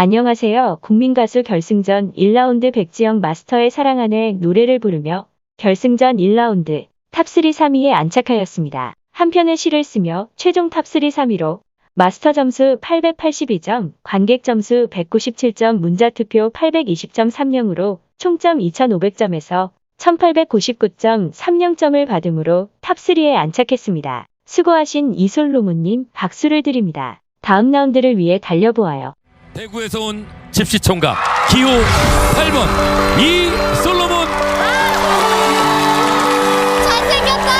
안녕하세요. 국민가수 결승전 1라운드 백지영 마스터의 사랑하네 노래를 부르며 결승전 1라운드 탑3 3위에 안착하였습니다. 한편의 시를 쓰며 최종 탑3 3위로 마스터 점수 882점, 관객 점수 197점, 문자 투표 820점 30으로 총점 2500점에서 1899점 30점을 받음으로 탑3에 안착했습니다. 수고하신 이솔로몬님 박수를 드립니다. 다음 라운드를 위해 달려보아요. 대구에서 온 집시 총각 기호 8번 이솔로몬 잘생겼다!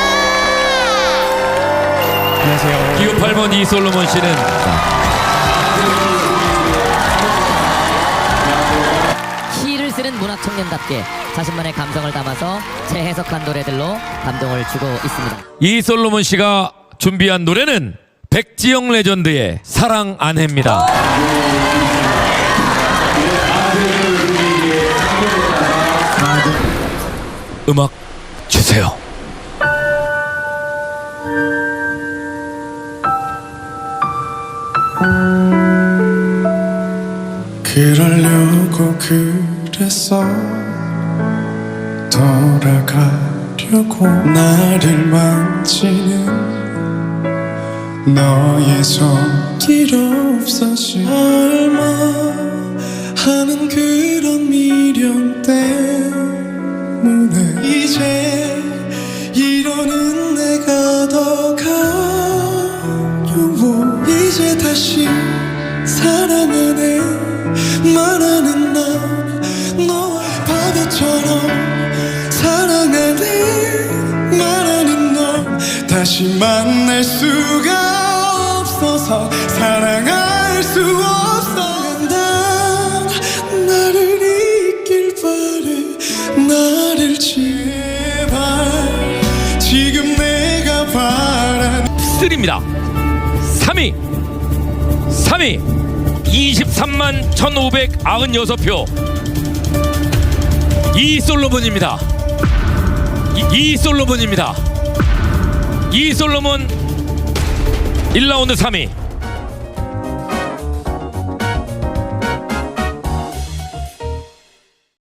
안녕하세요. 기호 8번 이솔로몬 씨는 시를 쓰는 문학 청년답게 자신만의 감성을 담아서 재해석한 노래들로 감동을 주고 있습니다. 이솔로몬 씨가 준비한 노래는 백지영 레전드의 사랑 안해입니다. 음악 주세요. 그러려고 그랬어 돌아가려고 나를 만지는 너의 손길 없어지 얼마. 하는 그런 미련 때문에 이제 이러는 내가 더 가려워. 이제 다시 사랑하네. 말하는 나 너와 파도처럼 사랑하네. 말하는 너 다시 만날 수가 없어서 사랑할 수 없어 난 나를 잊길 바래 나를 제발 지금 내가 바라는 3입니다. 3위 3위 23만 1596표 이솔로몬입니다. 이- 이 솔로몬입니다. 이 솔로몬 1라운드 3위